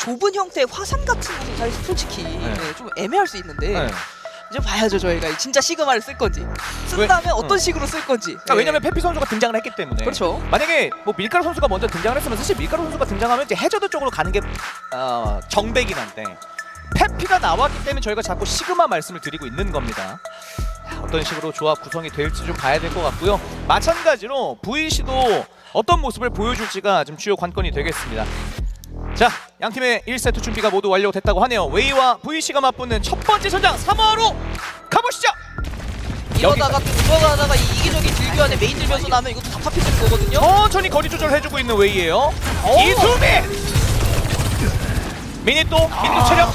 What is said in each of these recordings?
좁은 형태의 화산 같은 것은 사실 솔직히 네, 좀 애매할 수 있는데 네. 이제 봐야죠 저희가 진짜 시그마를 쓸 건지 왜- 쓴다면 어떤 응. 식으로 쓸 건지 그러니까 네. 왜냐면 페피 선수가 등장을 했기 때문에 그렇죠 만약에 뭐 밀가루 선수가 먼저 등장을 했으면 사실 밀가루 선수가 등장하면 이제 해저드 쪽으로 가는 게 어, 정배긴 한데 페피가 나왔기 때문에 저희가 자꾸 시그마 말씀을 드리고 있는 겁니다. 자, 어떤 식으로 조합 구성이 될지 좀 봐야 될 것 같고요. 마찬가지로 VC도 어떤 모습을 보여줄지가 좀 주요 관건이 되겠습니다. 자, 양 팀의 1세트 준비가 모두 완료됐다고 하네요. 웨이와 VC가 맞붙는 첫 번째 전장 3화로 가보시죠. 이러다가 또 들어가다가 이 이기적인 딜교환에 메인 들면서 나면 이것도 답답해지는 거거든요 천천히 거리 조절해주고 있는 웨이예요. 이수미 미니 또 민도 체력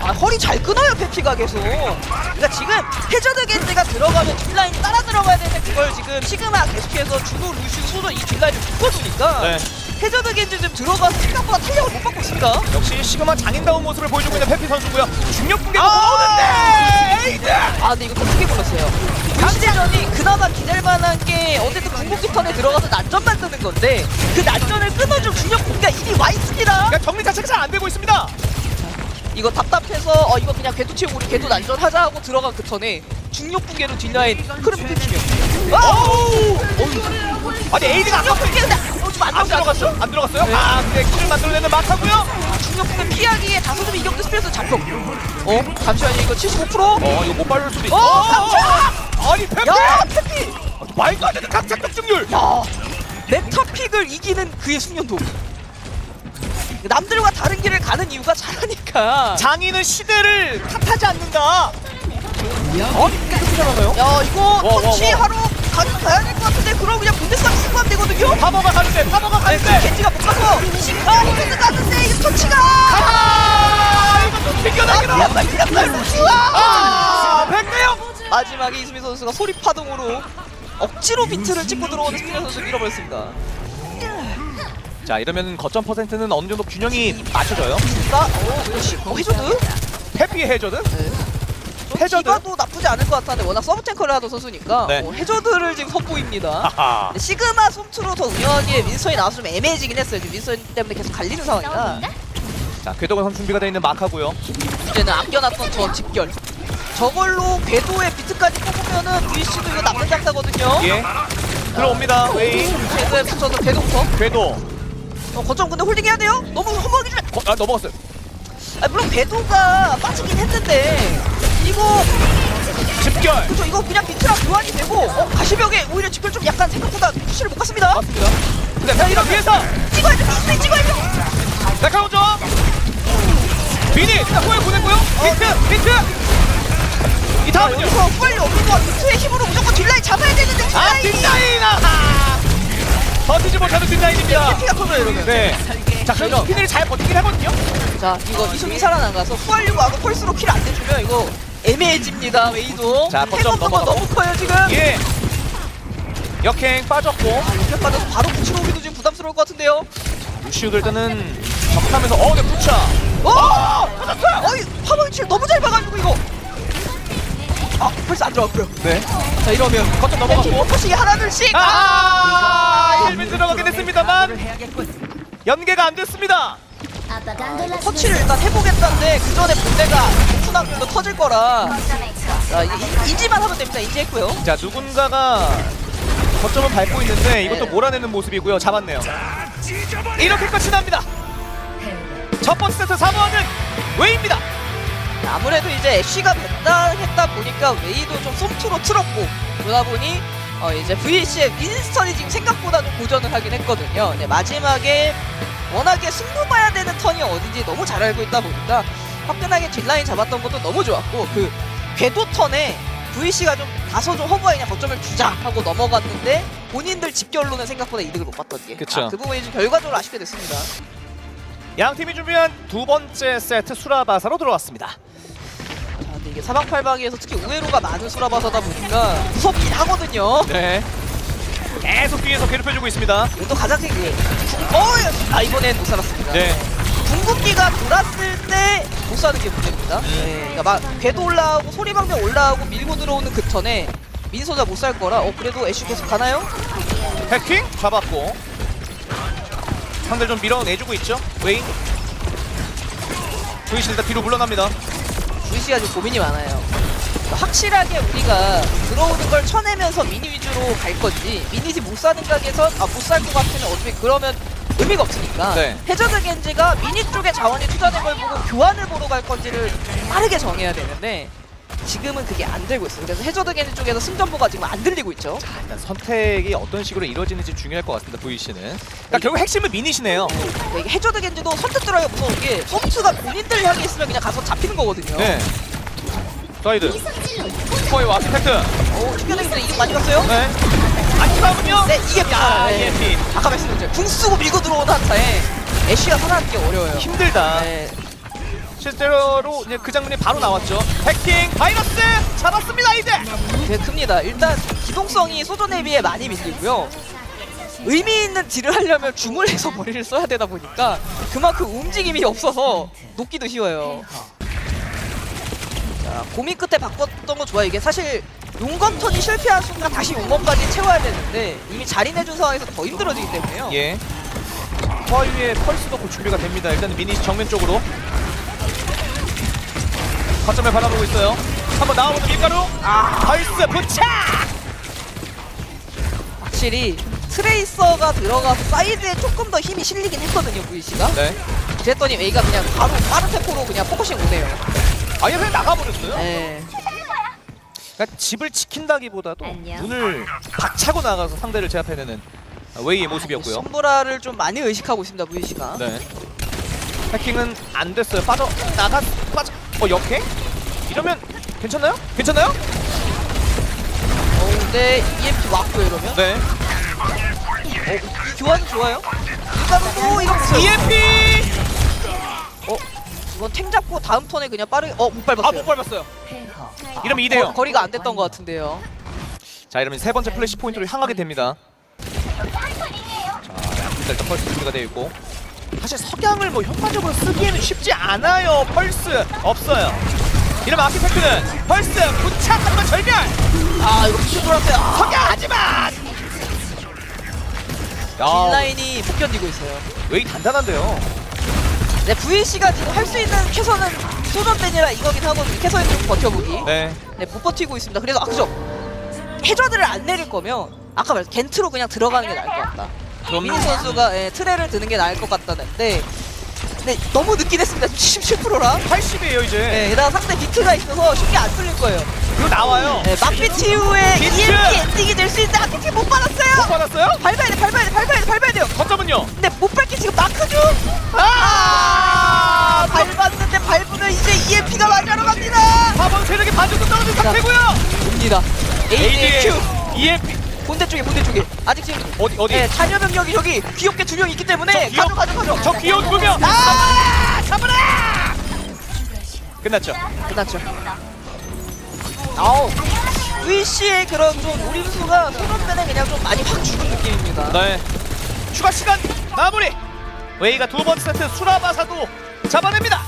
아 허리 잘 끊어요 페피가 계속 그러니까 지금 해저드 겐지가 들어가면 뒷라인 따라 들어가야 되는 그걸 지금 시그마 계속해서 주도 루시우 소도 이 뒷라인을 묶어두니까 네. 해저드 겐지 좀 들어가서 생각보다 탄력을 못 받고 있습니다 역시 시그마 장인다운 모습을 보여주고 있는 페피 선수고요. 중력 붕괴도 아! 나오는데 에이드. 아 근데 이거 또 크게 몰랐어요 강제전이 그나마 기댈만한 게 어쨌든 궁극기 턴에 들어가서 난전 만드는 건데 그 난전을 끊어줄 중력 공기가 이미 와 있습니다 그러니까 정리 자체가 잘 안 되고 있습니다. 이거 답답해서 어 이거 그냥 궤도 채우고 우리 궤도 난전 하자 하고 들어간 그 턴에 중력 붕괴로 뒷라인 흐름 끊기면 오우. 아니 에이드가 붕 어, 좀안 안 들어갔어? 안 들어갔어요? 네. 아 근데 킬을 만들어내는 막하고요. 중력 붕괴 피하기에 다소좀 이격도 스피어스 잡혀 어? 잠시만요 이거 75%? 어 이거 못 밟을 수도 있어. 어, 강착! 아니 페피. 야 페피! 말도 안 되는 각착 득중률. 야 메타픽을 이기는 그의 숙련도 남들과 다른 길을 가는 이유가 잘하니까 장인은 시대를 탓하지 않는다. 아니 깨끗이 잘하나요? 야 이거 와, 터치하러 가긴 가야 될 것 같은데 그럼 그냥 분대싸움 승부하면 되거든요? 파버가 가는데 파버가 가는데. 겐지가 못 가서 시가 히든드 가는데 이 터치가 아 이거 또 튕겨나기로. 약간 그냥 루시와 아 백대영. 마지막에 이수미 선수가 소리 파동으로 억지로 비트를 찍고 들어오는 스피너 선수 밀어버렸습니다 자 이러면 거점 퍼센트는 어느 정도 균형이 맞춰져요. 나? 어 그렇지 어 해줘도? 해피 해저드. 해저드? 디바도 나쁘지 않을 것 같았는데 워낙 서브 탱커를 하던 선수니까 네. 어, 해저드를 지금 선보입니다. 근데 시그마 솜투로 더 운영하기에 윈스턴이 나와서 좀 애매해지긴 했어요 지금 윈스턴 때문에 계속 갈리는 상황이라 자 궤도관 선 준비가 되어 있는 마카고요. 이제는 아껴놨던 저 집결 저걸로 궤도에 비트까지 뽑으면은 VC도 이거 남는 장사거든요 예. 들어옵니다. 웨이. 궤도에 붙여서 궤도부터 궤도. 어, 거점 근데 홀딩해야 돼요? 너무 허무하게 거, 아 넘어갔어요. 아, 물론 궤도가 빠지긴 했는데 이거 집결. 그죠 이거 그냥 비트랑 교환이 되고 어, 가시벽에 오히려 집결 좀 약간 생각보다 푸시를 못 갔습니다 맞습니다. 근데 페이가 뒤에서 찍어야죠 비스트 찍어야죠 나카오죠. 비니 후에 보냈고요. 비트 비트. 이자 다음은요. 여기서 후발리 없는 거 비트의 힘으로 무조건 뒷라인 잡아야 되는데 아 뒷라인이 뒷라인 아하. 버티지 못하는 뒷라인입니다. 피가 터져요 이러면 네. 자 그래도 스피드를 잘 버티긴 하거든요. 자 이거 이승이 살아나가서 후발리고 하고 펄스로 킬 안 내주면 이거 애매해집니다 웨이도 자, 거점 넘어가고. 너무 커요 지금 예. 역행 빠졌고 이렇게 빠져서 바로 붙이러 오기도 지금 부담스러울 것 같은데요 루시우들 때는 접하면서 어, 네 부차. 오! 터졌어요! 어이 파방칠 너무 잘 봐가지고 이거 아 벌써 안 들어갔고요 네. 자 이러면 거점 넘어갔고. 퍼시 하나둘씩 아, 힐빈 들어가긴 했습니다만 연계가 안 됐습니다. 터치를 일단 해보겠다는데 그 전에 본대가 오픈하면도 터질 거라 자 이- 인지만 하면 됩니다 인지했고요 자 누군가가 거점은 밟고 있는데 이것도 몰아내는 모습이고요. 잡았네요. 이렇게 끝이 납니다. 첫 번째 세트 사모하는 웨이입니다. 아무래도 이제 애쉬가 벤당했다 보니까 웨이도 좀 솜투로 틀었고 그러다 보니 어 이제 VC의 윈스턴이 지금 생각보다 좀 고전을 하긴 했거든요. 근데 마지막에 워낙에 승부 봐야 되는 턴이 어딘지 너무 잘 알고 있다 보니까 화끈하게 뒷라인 잡았던 것도 너무 좋았고 그 궤도 턴에 VC가 좀 다소 좀 허브하게 그냥 거점을 주자 하고 넘어갔는데 본인들 집결로는 생각보다 이득을 못 봤던 게. 그쵸. 아, 그 부분이 좀 결과적으로 아쉽게 됐습니다. 양 팀이 준비한 두 번째 세트 수라바사로 들어왔습니다. 근데 이게 사방팔방에서 특히 우회로가 많은 수라바사다 보니까 무섭긴 하거든요. 네. 계속 뒤에서 괴롭혀주고 있습니다. 이것도 가장 큰 게. 어, 아 이번엔 못 살았습니다. 네. 궁극기가 돌았을 때 못 사는 게 문제입니다. 네. 그러니까 막 궤도 올라오고 소리방면 올라오고 밀고 들어오는 그 턴에 민소자 못 살 거라. 어 그래도 애쉬 계속 가나요? 해킹 잡았고 상대를 좀 밀어내주고 있죠. 웨이. 조이씨 일단 뒤로 물러납니다. VC가 좀 고민이 많아요. 확실하게 우리가 들어오는 걸 쳐내면서 미니 위주로 갈 건지 미니지 못 사는 가게에서 아, 못살 것 같으면 어차피 그러면 의미가 없으니까 네. 해저드 겐지가 미니 쪽에 자원이 투자된 걸 보고 교환을 보러 갈 건지를 빠르게 정해야 되는데 지금은 그게 안 되고 있어요. 그래서 해저드 겐지 쪽에서 승전보가 지금 안 들리고 있죠. 일단 선택이 어떤 식으로 이루어지는지 중요할 것 같습니다. VC는. 그러니까 결국 핵심은 미니시네요. 그러니까 이게 해저드 겐지도 선택 들어가기가 무서운 게 소프트가 본인들 향해 있으면 그냥 가서 잡히는 거거든요. 네. 사이드. 스코어의 아키텍트. 오, 튕겨내기도 이득 많이 갔어요. 네. 안티바군요. 네, 이게 야, 네. EMP. 아까 말씀드렸죠. 궁 쓰고 밀고 들어오는 한타에 애쉬가 살아남기 어려워요. 힘들다. 네. 실제로 이제 그 장면이 바로 나왔죠. 해킹 바이러스 잡았습니다 이제. 되게 큽니다. 일단 기동성이 소전에 비해 많이 밀리고요. 의미 있는 딜을 하려면 줌을 해서 머리를 써야 되다 보니까 그만큼 움직임이 없어서 녹기도 쉬워요. 자, 고민 끝에 바꿨던 거 좋아요. 이게 사실 용검 턴이 실패한 순간 다시 용검까지 채워야 되는데 이미 자리내준 상황에서 더 힘들어지기 때문에요. 예. 허위에 펄스도 곧 준비가 됩니다. 일단 미니 정면 쪽으로. 거점을 바라보고 있어요. 한번 나와보는 밀가루. 아, 펄스 부착. 확실히 트레이서가 들어가서 사이드에 조금 더 힘이 실리긴 했거든요, VC가. 네. 그랬더니 웨이가 그냥 바로 빠른 템포로 그냥 포커싱 오네요. 아예 그냥 나가버렸어요. 네. 그러니까 집을 지킨다기보다도 안녕. 문을 박차고 나가서 상대를 제압해내는 웨이의 모습이었고요. 손브라를 좀 많이 의식하고 있습니다, VC가. 네. 해킹은 안 됐어요. 빠져 나가 빠져. 어 역행? 이러면 괜찮나요? 괜찮나요? 어, 근데 EMP 왔고 이러면 네. 어, 이 교환 좋아요. 일단은 이런 거 EMP. 이건 탱 잡고 다음 턴에 그냥 빠르게 어못 밟았어요. 아 못 밟았어요. 이러면 2대 0. 거, 리가 안 됐던 것 같은데요. 자 이러면 세 번째 플래시 포인트로 향하게 됩니다. 자 일단 펄스 준비가 되어 있고 사실 석양을 뭐 효과적으로 쓰기에는 쉽지 않아요. 펄스 없어요. 이러면 아키텍트는 펄스 부착 한번 절멸. 아 이거 피트 돌았어요. 아, 석양 하지만. 야 딜라인이 못 견디고 있어요. 웨이 단단한데요. 네, VC가 지금 할 수 있는 최선은 소전댄이라 이거긴 하거든요. 캐서는 좀 버텨보기. 네. 네, 못 버티고 있습니다. 그래서 아 그죠 해저드를 안 내릴 거면 아까 말했 겐트로 그냥 들어가는 게 나을 것 같다. 미니 선수가 예, 트레를 드는 게 나을 것 같다는데 네, 너무 늦긴 했습니다. 77%라. 80이에요 이제. 네, 게다가 상대 비트가 있어서 쉽게 안 뚫릴 거예요. 이거 나와요. 네, 막비트 이후에 비트! EMP 엔딩이 될 수 있는데 아키티 못못 받았어요. 받았어요? 밟아야 돼, 밟아야 돼, 밟아야 돼, 밟아야 돼요. 거점은요? 근데 못 밟기 지금 마크 중. 아! 아, 밟았는데 밟으면 이제 EMP가 맞으러 갑니다. 사방 세력이 반죽도 떨어진 상태고요. 옵니다. ADQ. EMP 본대 쪽에 본대 쪽에 아직 지금 어디 어디? 네, 잔여 병력이 저기 귀엽게 두 명 있기 때문에 저 귀엽- 가져 가져 가져. 저 귀여운 두 명. 아! 잡으라! 끝났죠. 끝났죠. 아우 VC의 그런 좀 우림수가 소년배에 그냥 좀 많이 확 죽은 느낌입니다. 네. 추가 시간 마무리. 웨이가 두 번째 세트 수라바사도 잡아냅니다.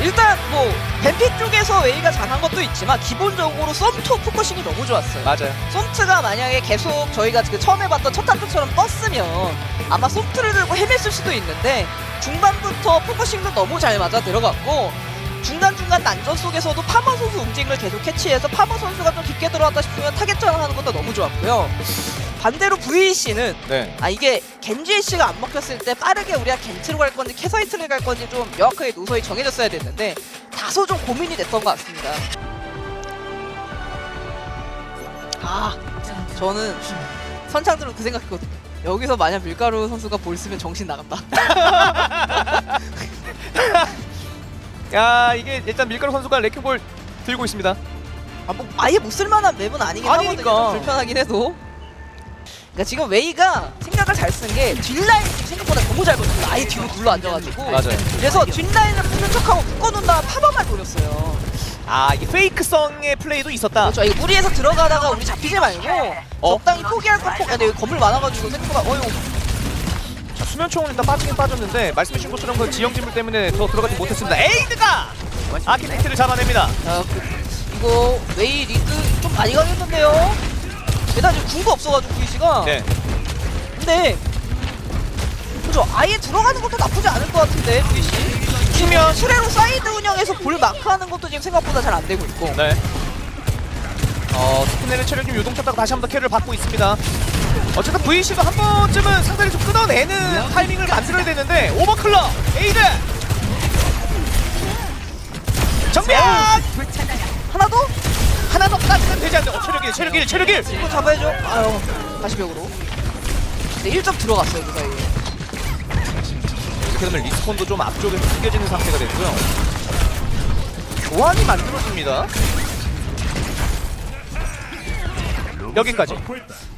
일단 뭐 뱀픽 쪽에서 웨이가 잘한 것도 있지만 기본적으로 썸투 포커싱이 너무 좋았어요. 맞아요. 솜트가 만약에 계속 저희가 그 처음에 봤던 첫 탄트처럼 떴으면 아마 솜트를 들고 헤맸을 수도 있는데 중반부터 포커싱도 너무 잘 맞아 들어갔고 중간중간 난전 속에서도 파머 선수 움직임을 계속 캐치해서 파머 선수가 좀 깊게 들어왔다 싶으면 타겟 전환하는 것도 너무 좋았고요. 반대로 VC는 네. 아 이게 겐지 씨가 안 먹혔을 때 빠르게 우리가 겐트로 갈 건지 캐서이트를 갈 건지 좀 명확하게 노선이 정해졌어야 됐는데 다소 좀 고민이 됐던 것 같습니다. 아 저는 선창들은 그 생각했거든요. 여기서 만약 밀가루 선수가 볼 쓰면 정신 나갔다. 야 이게 일단 밀가루 선수가 레킹볼 들고 있습니다. 아, 뭐 아예 못 쓸만한 맵은 아니긴 아니니까. 하거든요. 좀 불편하긴 해도. 그러니까 지금 웨이가 생각을 잘 쓴 게 뒷라인 지금 생각보다 너무 잘 버텼어요. 아예 뒤로 눌러 앉아가지고. 맞아요. 그래서 뒷라인을 푸는 척하고 묶어놓은 다음 파버만 노렸어요. 아 이게 페이크성의 플레이도 있었다. 그렇죠. 이거 무리해서 들어가다가 우리 잡히지 말고 어? 적당히 포기할 거 포기. 근데 여기 건물 많아가지고 생각보다 어휴. 자, 수면총은 일단 빠지긴 빠졌는데 말씀해주신 것처럼 그 지형 질물 때문에 더 들어가지 못했습니다. 에이드가 아키텍트를 잡아냅니다. 자, 그, 이거 웨이 리드 좀 많이 가겠는데요. 게다가 지금 궁도 없어가지고 VC가. 네. 근데 그죠 아예 들어가는 것도 나쁘지 않을 것 같은데 VC 측면. 수레로 사이드 운영해서 볼 마크하는 것도 지금 생각보다 잘 안 되고 있고 네. 어, 스피넬의 체력 좀 요동쳤다가 다시 한 번 더 캐를 받고 있습니다. 어쨌든 VC도 한 번쯤은 상대를 좀 끊어내는 타이밍을 만들어야 되는데 오버클럭 에이드 정면 하나 더? 하나 더 까지는 되지 않는데 어, 체력 1 체력 1 체력 1 이거 잡아야죠 아유 다시 벽으로 네 1점 들어갔어요 그 사이에 이렇게 되면 리스폰도 좀 앞쪽에서 숨겨지는 상태가 됐고요. 교환이 만들어집니다. 여기까지.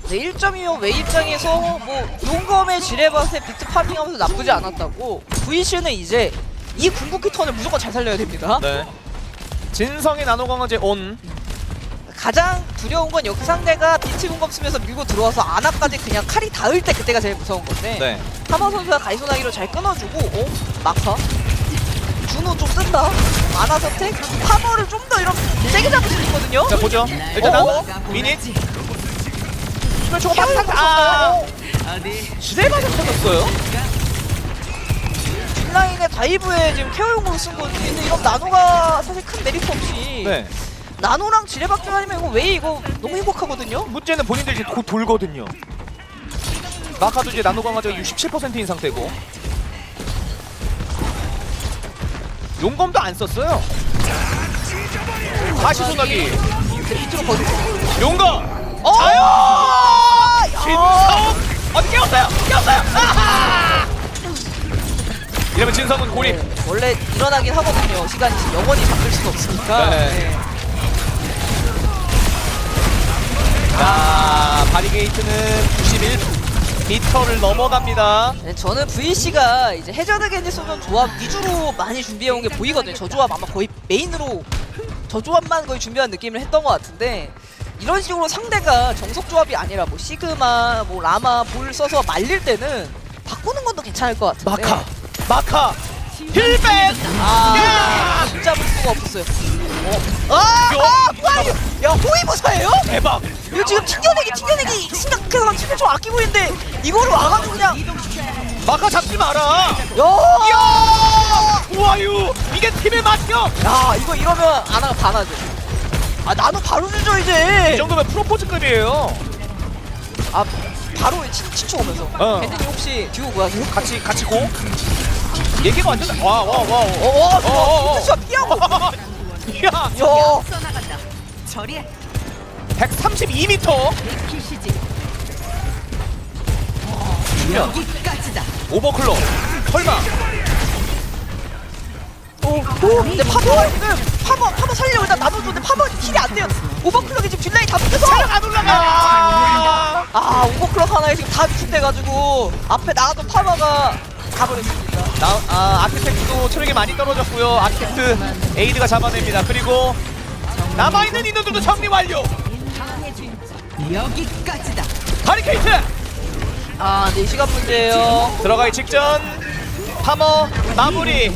네 1점이면 웨이 입장에서 뭐 용검의 지뢰밭에 비트 파밍하면서 나쁘지 않았다고 VC는 이제 이 궁극기 턴을 무조건 잘 살려야 됩니다 네. 진성의 나노강화제 온. 가장 두려운 건 여기 상대가 비트 용검 쓰면서 밀고 들어와서 아나까지 그냥 칼이 닿을 때 그때가 제일 무서운 건데 네. 하마 선수가 가이소나기로 잘 끊어주고 어? 마카 준호 좀 뜬다 아나 선택 하머를 좀 더 이렇게 세게 잡을 수 있거든요 자 보죠. 일단 어? 미닛. 초고 케어를 팍팍 아. 지뢰바닥 터졌어요. 뒷라인의 다이브에 지금 케어용으로 쓴 거지 근데 이건 나노가 사실 큰 메리트 없이 네. 나노랑 지뢰밖에 아니면 이거 왜 이거 너무 행복하거든요 문제는 본인들이 이제 곧 돌거든요. 마카도 이제 나노 강화제가 67%인 상태고. 용검도 안 썼어요. 다시 소나기. 밑으로 버리고 용검. 어! 자요. 야! 진성. 어디 깨웠어요? 깨웠어요. 아하! 이러면 진성은 고립. 네, 원래 일어나긴 하거든요 시간이 영원히 잠들 수는 없으니까 네. 네. 자, 바리게이트는 91m를 넘어갑니다. 네, 저는 VC가 이제 해저드 겐지 소전 조합 위주로 많이 준비해온 게 보이거든요. 저 조합 아마 거의 메인으로 저 조합만 거의 준비한 느낌을 했던 것 같은데 이런 식으로 상대가 정석 조합이 아니라 뭐 시그마, 뭐 라마, 볼 써서 말릴 때는 바꾸는 것도 괜찮을 것 같은데 마카, 마카, 힐백. 아 진짜 볼 수가 없었어요. 어? 아, 아, 뭐야 이거? 야 호위무사예요? 대박. 이거 지금 튕겨내기 튕겨내기 생각해서 튕겨 좀 아끼고 있는데 이거를 와가지고 그냥 마카 잡지 마라. 야 이야! 우와유! 이게 팀의 맛이요! 야 이거 이러면 아나가 반하죠 아 나도 바로 주죠 이 이제 정도면 프로포즈급이에요. 아 바로 친, 친추 오면서 어. 밴드님 혹시 듀오 구하세요? 같이 같이 고. 얘기가 완전 와와 와. 어어 어, 어, 어. 진짜 피하고 이야! 야 써나간다. 처리해. 132m 키시지. 주면 여기까지다. 오버클럭. 설마. 오, 오, 근데 파버가 지금 파버 파버 살리려고 일단 나눠줬는데 파버 킬이 안 돼요 오버클럭이 지금 뒷라인 다 붙여서 안 올라가. 아 오버클럭 하나에 지금 다 위축돼가지고 앞에 나가던 파버가 가버렸습니다 나, 아, 아키텍트도 체력이 많이 떨어졌고요. 아키텍트 에이드가 잡아냅니다. 그리고 남아있는 인원들도 정리 완료. 여기까지다. 바리케이트 아 근데 이 시간 문제예요 들어가기 직전 파머 마무리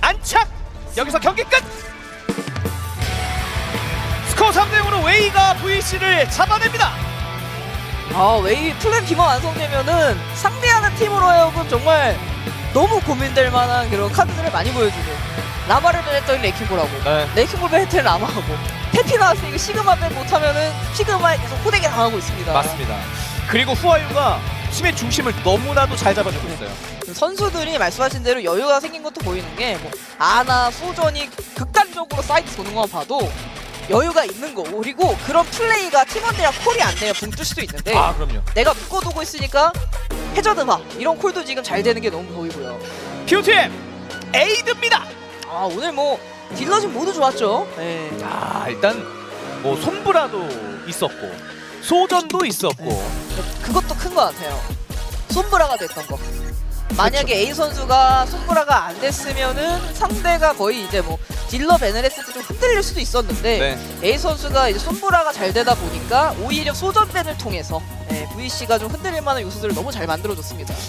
안착 여기서 경기 끝 스코어 3대 0으로 웨이가 VC를 잡아냅니다 아 웨이 플랜 B가 완성되면은 상대하는 팀으로 하여금 정말 너무 고민될 만한 그런 카드들을 많이 보여주고 라마를 했더니 레킹볼하고 네. 레킹볼 배틀 라마하고 페피 나왔으니까 시그마 배 못하면은 시그마에 계속 호되게 당하고 있습니다. 맞습니다. 그리고 후아유가 팀의 중심을 너무나도 잘 잡아주고 있어요. 선수들이 말씀하신 대로 여유가 생긴 것도 보이는 게 뭐 아나 소전이 극단적으로 사이드 도는 것만 봐도 여유가 있는 거고 그리고 그런 플레이가 팀원들이랑 콜이 안 되면 붕뜰 수도 있는데. 아 그럼요. 내가 묶어두고 있으니까 해저드 봐 이런 콜도 지금 잘 되는 게 너무 보이고요. 큐팀 에이드입니다. 아 오늘 뭐 딜러 진 모두 좋았죠? 네. 아 일단 뭐 손브라도 있었고 소전도 있었고. 그것도 큰 것 같아요. 손브라가 됐던 거. 만약에 A 선수가 손브라가 안 됐으면은 상대가 거의 이제 뭐 딜러 때좀 흔들릴 수도 있었는데 네. A 선수가 이제 손브라가 잘 되다 보니까 오히려 소전밴을 통해서 네, VC가 좀 흔들릴 만한 요소들을 너무 잘 만들어줬습니다